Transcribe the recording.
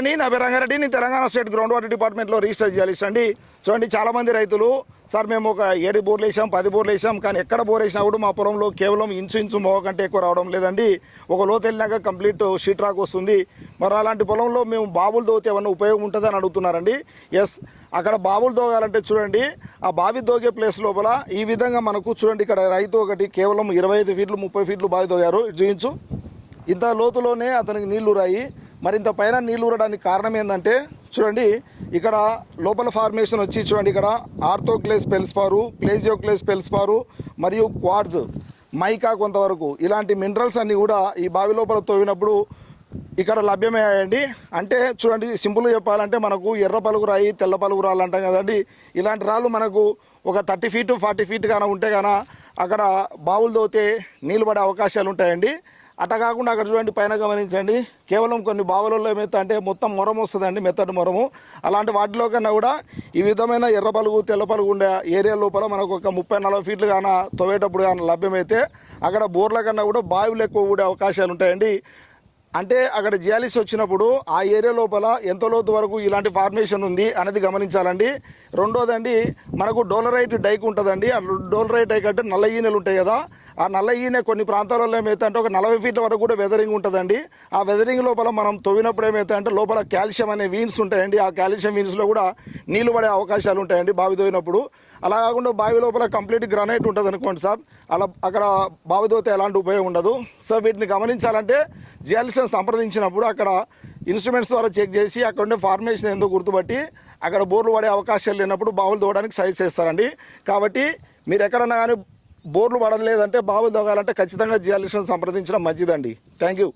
అండి నా పేరు రంగారెడ్డి నేను తెలంగాణ స్టేట్ గ్రౌండ్ వాటర్ డిపార్ట్మెంట్లో రిజిస్టర్ చేయాలి చూడండి చాలామంది రైతులు సార్ మేము ఒక ఏడు బోర్లు వేసాం పది బోర్లు వేసాం కానీ ఎక్కడ బోర్ వేసినా కూడా మా పొలంలో కేవలం ఇంచు ఇంచు మోవ కంటే ఎక్కువ రావడం లేదండి. ఒక లోతు వెళ్ళినాక కంప్లీట్ షీట్ రాక్ వస్తుంది. మరి అలాంటి పొలంలో మేము బావులు దోగితే ఏమన్నా ఉపయోగం ఉంటుందని అడుగుతున్నారండి. ఎస్ అక్కడ బావులు దోగాలంటే చూడండి ఆ బావి దోగే ప్లేస్ లోపల ఈ విధంగా మనకు చూడండి ఇక్కడ రైతు ఒకటి కేవలం ఇరవై ఐదు ఫీట్లు ముప్పై ఫీట్లు బావి దోగారు. ఇటు ఇంత లోతులోనే అతనికి నీళ్ళు రాయి. మరి ఇంత పైన నీళ్ళు ఊరడానికి కారణం ఏంటంటే చూడండి ఇక్కడ లోపల ఫార్మేషన్ వచ్చి చూడండి ఇక్కడ ఆర్థోక్లేస్ పెల్స్పారు ప్లేజియోక్లేస్ పెల్స్పారు మరియు క్వాడ్స్ మైకా కొంతవరకు. ఇలాంటి మినరల్స్ అన్నీ కూడా ఈ బావి లోపల తోవినప్పుడు ఇక్కడ లభ్యమయ్యాయండి. అంటే చూడండి సింపుల్గా చెప్పాలంటే మనకు ఎర్ర పలుగు రాయి తెల్ల పలుగు రాళ్ళు అంటాం కదండి. ఇలాంటి రాళ్ళు మనకు ఒక థర్టీ ఫీట్ ఫార్టీ ఫీట్ కానీ ఉంటే కానీ అక్కడ బావులు దోతే నీళ్ళు పడే అవకాశాలు ఉంటాయండి. అట్ట కాకుండా అక్కడ చూడండి పైన గమనించండి. కేవలం కొన్ని బావులలో మెత్త అంటే మొత్తం మొరం వస్తుందండి మెత్తటి మొరము. అలాంటి వాటిలో కన్నా కూడా ఈ విధమైన ఎర్ర పలుగు తెల్ల పలుగు ఉండే ఏరియా లోపల మనకు ఒక ముప్పై నలభై ఫీట్లు కానీ తవ్వేటప్పుడు కానీ లభ్యమైతే అక్కడ బోర్ల కన్నా కూడా బావిలు ఎక్కువ కూడా అవకాశాలు ఉంటాయండి అంటే అక్కడ జియాలిస్ వచ్చినప్పుడు ఆ ఏరియా లోపల ఎంత లోతు వరకు ఇలాంటి ఫార్మేషన్ ఉంది అనేది గమనించాలండి. రెండోదండి మనకు డోలరైట్ డైక్ ఉంటుందండి. ఆ డోలరైట్ డైక్ అంటే నల్ల ఈనెలు ఉంటాయి కదా. ఆ నల్ల ఈనె కొన్ని ప్రాంతాలలో ఏమైతే అంటే ఒక నలభై ఫీట్ల వరకు కూడా వెదరింగ్ ఉంటుందండి. ఆ వెదరింగ్ లోపల మనం తవ్వినప్పుడు ఏమైతే అంటే లోపల కాల్షియం అనే వీన్స్ ఉంటాయండి. ఆ కాల్షియం వీన్స్లో కూడా నీళ్ళు పడే అవకాశాలు ఉంటాయండి బావి తవ్వినప్పుడు. అలా కాకుండా బావి లోపల కంప్లీట్ గ్రనైట్ ఉంటుంది అనుకోండి సార్. అలా అక్కడ బావి తోతే ఎలాంటి ఉపయోగం ఉండదు. సో వీటిని గమనించాలంటే జియాలిస్ట్ని సంప్రదించినప్పుడు అక్కడ ఇన్స్ట్రుమెంట్స్ ద్వారా చెక్ చేసి అక్కడ ఉండే ఫార్మేషన్ ఎందుకు గుర్తుపట్టి అక్కడ బోర్లు పడే అవకాశాలు లేనప్పుడు బావులు తోవడానికి సజెస్ట్ చేస్తారండి. కాబట్టి మీరు ఎక్కడన్నా కానీ బోర్లు పడలేదంటే బావులు తోగాలంటే ఖచ్చితంగా జియాలిస్ట్ని సంప్రదించడం మంచిదండి. Thank you.